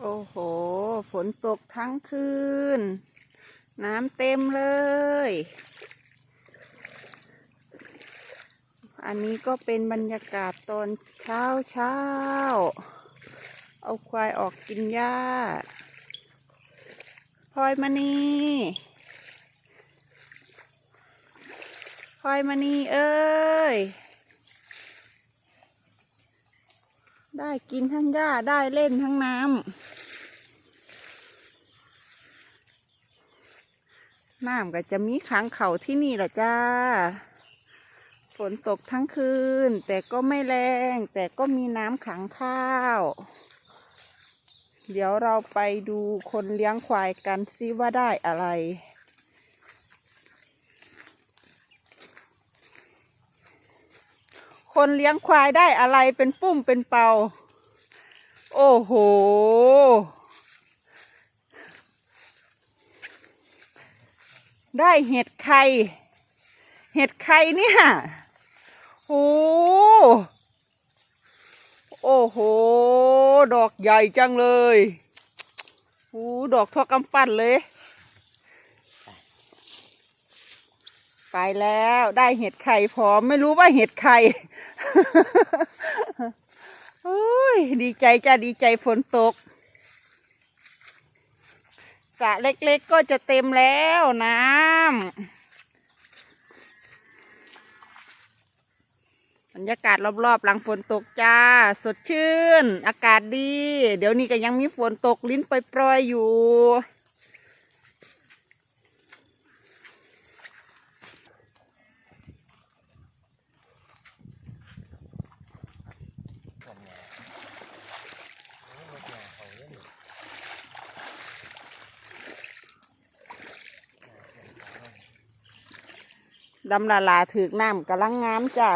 โอ้โห ฝนตกทั้งคืน น้ำเต็มเลย อันนี้ก็เป็นบรรยากาศตอนเช้าเช้า เอาควายออกกินหญ้าพลอยมณีพลอยมณีเอ้ย ได้กินทั้งหญ้าได้เล่นทั้งน้ำน้ำก็จะมีขังเขาที่นี่แหละจ้า ฝนตกทั้งคืน แต่ก็ไม่แรง แต่ก็มีน้ำขังข้าว เดี๋ยวเราไปดูคนเลี้ยงควายกันซิว่าได้อะไร คนเลี้ยงควายได้อะไรเป็นปุ้มเป็นเปาโอ้โห ได้เห็ดไข่ เห็ดไข่เนี่ยโอ้โอ้โห ดอกใหญ่จังเลยโอ้ดอกทอกำปั้นเลย ไปแล้วได้เห็ดไข่พร้อมไม่รู้ว่าเห็ดไข่โอ้ยดีใจจ้าดีใจฝนตกสระเล็กๆก็จะเต็มแล้วน้ำบรรยากาศรอบๆหลังฝนตกจ้า สดชื่น อากาศดี เดี๋ยวนี้ก็ยังมีฝนตกลิ้นปล่อยๆอยู่ ดำลาลาถือกน้ำกำลังงามจ้ะ